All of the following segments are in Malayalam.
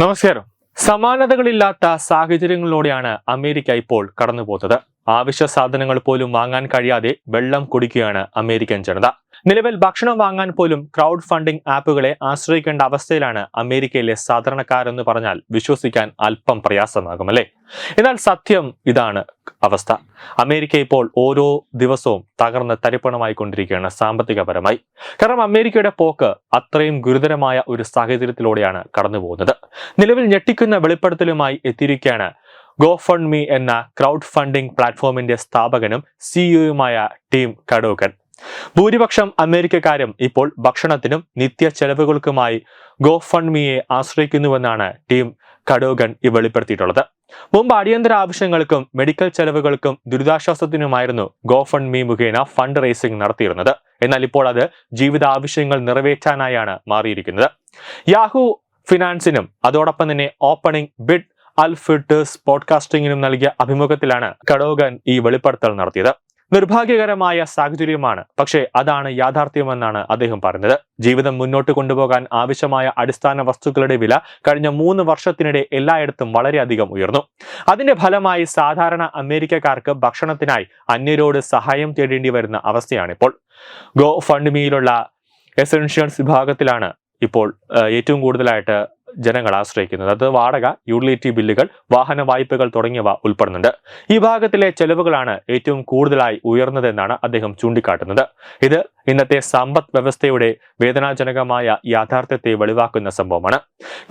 നമസ്കാരം. സമാനതകളില്ലാത്ത സാഹചര്യങ്ങളിലൂടെയാണ് അമേരിക്ക ഇപ്പോൾ കടന്നുപോകുന്നത്. ആവശ്യ സാധനങ്ങൾ പോലും വാങ്ങാൻ കഴിയാതെ വെള്ളം കുടിക്കുകയാണ് അമേരിക്കൻ ജനത. നിലവിൽ ഭക്ഷണം വാങ്ങാൻ പോലും ക്രൗഡ് ഫണ്ടിംഗ് ആപ്പുകളെ ആശ്രയിക്കേണ്ട അവസ്ഥയിലാണ് അമേരിക്കയിലെ സാധാരണക്കാരെന്ന് പറഞ്ഞാൽ വിശ്വസിക്കാൻ അല്പം പ്രയാസമാകും അല്ലേ? എന്നാൽ സത്യം ഇതാണ് അവസ്ഥ. അമേരിക്ക ഇപ്പോൾ ഓരോ ദിവസവും തകർന്ന് തരിപ്പണമായി കൊണ്ടിരിക്കുകയാണ് സാമ്പത്തികപരമായി. കാരണം അമേരിക്കയുടെ പോക്ക് അത്രയും ഗുരുതരമായ ഒരു സാഹചര്യത്തിലൂടെയാണ് കടന്നു പോകുന്നത് നിലവിൽ ഞെട്ടിക്കുന്ന വെളിപ്പെടുത്തലുമായി എത്തിയിരിക്കുകയാണ് ഗോ ഫണ്ട് മീ എന്ന ക്രൗഡ് ഫണ്ടിംഗ് പ്ലാറ്റ്ഫോമിന്റെ സ്ഥാപകനും സിഇഒയുമായ ടീം കഡോകൻ. ഭൂരിപക്ഷം അമേരിക്കക്കാരും ഇപ്പോൾ ഭക്ഷണത്തിനും നിത്യ ചെലവുകൾക്കുമായി ഗോ ഫണ്ട് മീയെ ആശ്രയിക്കുന്നുവെന്നാണ് ടീം കഡോഗൻ ഈ വെളിപ്പെടുത്തിയിട്ടുള്ളത്. മുമ്പ് അടിയന്തര ആവശ്യങ്ങൾക്കും മെഡിക്കൽ ചെലവുകൾക്കും ദുരിതാശ്വാസത്തിനുമായിരുന്നു ഗോ ഫണ്ട് മീ മുഖേന ഫണ്ട് റേസിംഗ് നടത്തിയിരുന്നത്. എന്നാൽ ഇപ്പോൾ അത് ജീവിത ആവശ്യങ്ങൾ നിറവേറ്റാനായാണ് മാറിയിരിക്കുന്നത്. യാഹു ഫിനാൻസിനും അതോടൊപ്പം തന്നെ ഓപ്പണിംഗ് ബിഡ് അൽഫിട്ടേഴ്സ് പോഡ്കാസ്റ്റിംഗിനും നൽകിയ അഭിമുഖത്തിലാണ് കഡോഗൻ ഈ വെളിപ്പെടുത്തൽ നടത്തിയത്. നിർഭാഗ്യകരമായ സാഹചര്യമാണ് പക്ഷേ അതാണ് യാഥാർത്ഥ്യമെന്നാണ് അദ്ദേഹം പറഞ്ഞത്. ജീവിതം മുന്നോട്ട് കൊണ്ടുപോകാൻ ആവശ്യമായ അടിസ്ഥാന വസ്തുക്കളുടെ വില കഴിഞ്ഞ മൂന്ന് വർഷത്തിനിടെ എല്ലായിടത്തും വളരെയധികം ഉയർന്നു. അതിന്റെ ഫലമായി സാധാരണ അമേരിക്കക്കാർക്ക് ഭക്ഷണത്തിനായി അന്യരോട് സഹായം തേടേണ്ടി വരുന്ന അവസ്ഥയാണിപ്പോൾ. ഗോ ഫണ്ട് മീയിലുള്ള എസെൻഷ്യൽസ് വിഭാഗത്തിലാണ് ഇപ്പോൾ ഏറ്റവും കൂടുതലായിട്ട് ജനങ്ങൾ ആശ്രയിക്കുന്നത്. അത് വാടക യൂട്ടിലിറ്റി ബില്ലുകൾ വാഹന വായ്പകൾ തുടങ്ങിയവ ഉൾപ്പെടുന്നുണ്ട്. ഈ ഭാഗത്തിലെ ചെലവുകളാണ് ഏറ്റവും കൂടുതലായി ഉയർന്നതെന്നാണ് അദ്ദേഹം ചൂണ്ടിക്കാട്ടുന്നത്. ഇത് ഇന്നത്തെ സമ്പദ് വ്യവസ്ഥയുടെ വേദനാജനകമായ യാഥാർത്ഥ്യത്തെ വെളിവാക്കുന്ന സംഭവമാണ്.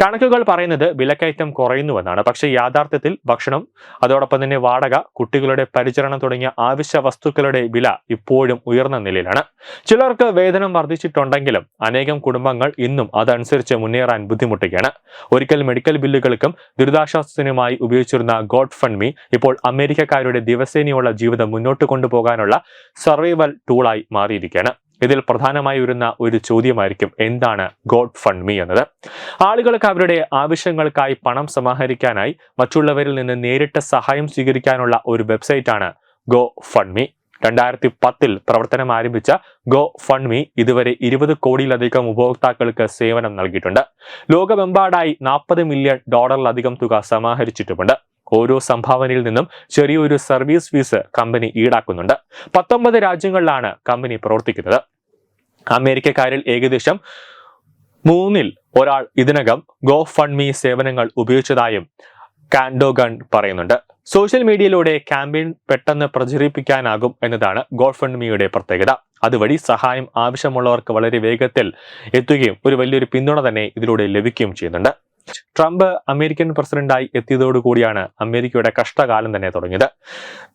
കണക്കുകൾ പറയുന്നത് വിലക്കയറ്റം കുറയുന്നുവെന്നാണ്. പക്ഷേ യാഥാർത്ഥ്യത്തിൽ ഭക്ഷണം അതോടൊപ്പം തന്നെ വാടക കുട്ടികളുടെ പരിചരണം തുടങ്ങിയ ആവശ്യ വസ്തുക്കളുടെ വില ഇപ്പോഴും ഉയർന്ന നിലയിലാണ്. ചിലർക്ക് വേതനം വർദ്ധിച്ചിട്ടുണ്ടെങ്കിലും അനേകം കുടുംബങ്ങൾ ഇന്നും അതനുസരിച്ച് മുന്നേറാൻ ബുദ്ധിമുട്ടുകയാണ്. ഒരിക്കൽ മെഡിക്കൽ ബില്ലുകൾക്കും ദുരിതാശ്വാസത്തിനുമായി ഉപയോഗിച്ചിരുന്ന ഗോഡ് ഫണ്ട് മീ ഇപ്പോൾ അമേരിക്കക്കാരുടെ ദിവസേനയുള്ള ജീവിതം മുന്നോട്ട് കൊണ്ടുപോകാനുള്ള സർവൈവൽ ടൂളായി മാറിയിരിക്കുകയാണ്. ഇതിൽ പ്രധാനമായി വരുന്ന ഒരു ചോദ്യമായിരിക്കും എന്താണ് ഗോഡ് ഫണ്ട് മീ എന്നത്? ആളുകൾക്ക് അവരുടെ ആവശ്യങ്ങൾക്കായി പണം സമാഹരിക്കാനായി മറ്റുള്ളവരിൽ നിന്ന് നേരിട്ട് സഹായം സ്വീകരിക്കാനുള്ള ഒരു വെബ്സൈറ്റാണ് ഗോ ഫണ്ട് മീ. രണ്ടായിരത്തി പത്തിൽ പ്രവർത്തനം ആരംഭിച്ച ഗോ ഫണ്ട് മീ ഇതുവരെ ഇരുപത് കോടിയിലധികം ഉപഭോക്താക്കൾക്ക് സേവനം നൽകിയിട്ടുണ്ട്. ലോകമെമ്പാടായി നാൽപ്പത് മില്യൺ ഡോളറിലധികം തുക സമാഹരിച്ചിട്ടുമുണ്ട്. ഓരോ സംഭാവനയിൽ നിന്നും ചെറിയൊരു സർവീസ് ഫീസ് കമ്പനി ഈടാക്കുന്നുണ്ട്. പത്തൊമ്പത് രാജ്യങ്ങളിലാണ് കമ്പനി പ്രവർത്തിക്കുന്നത്. അമേരിക്കക്കാരിൽ ഏകദേശം മൂന്നിൽ ഒരാൾ ഇതിനകം ഗോ ഫണ്ട് മീ സേവനങ്ങൾ ഉപയോഗിച്ചതായും കാൻഡോഗൺ പറയുന്നുണ്ട്. സോഷ്യൽ മീഡിയയിലൂടെ ക്യാമ്പയിൻ പെട്ടെന്ന് പ്രചരിപ്പിക്കാനാകും എന്നതാണ് മീയുടെ പ്രത്യേകത. അതുവഴി സഹായം ആവശ്യമുള്ളവർക്ക് വളരെ വേഗത്തിൽ എത്തുകയും ഒരു വലിയൊരു പിന്തുണ തന്നെ ഇതിലൂടെ ലഭിക്കുകയും ചെയ്യുന്നുണ്ട്. ട്രംപ് അമേരിക്കൻ പ്രസിഡന്റായി എത്തിയതോടുകൂടിയാണ് അമേരിക്കയുടെ കഷ്ടകാലം തന്നെ തുടങ്ങിയത്.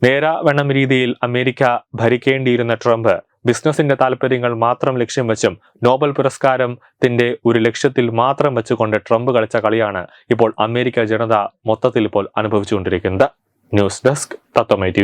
നേരാവണ്ണം രീതിയിൽ അമേരിക്ക ഭരിക്കേണ്ടിയിരുന്ന ട്രംപ് ബിസിനസിന്റെ താല്പര്യങ്ങൾ മാത്രം ലക്ഷ്യം വെച്ചും നോബൽ പുരസ്കാരത്തിന്റെ ഒരു ലക്ഷ്യത്തിൽ മാത്രം വെച്ചുകൊണ്ട് ട്രംപ് കളിച്ച കളിയാണ് ഇപ്പോൾ അമേരിക്ക ജനത മൊത്തത്തിൽ ഇപ്പോൾ അനുഭവിച്ചുകൊണ്ടിരിക്കുന്നത്. News desk Tatwamayi T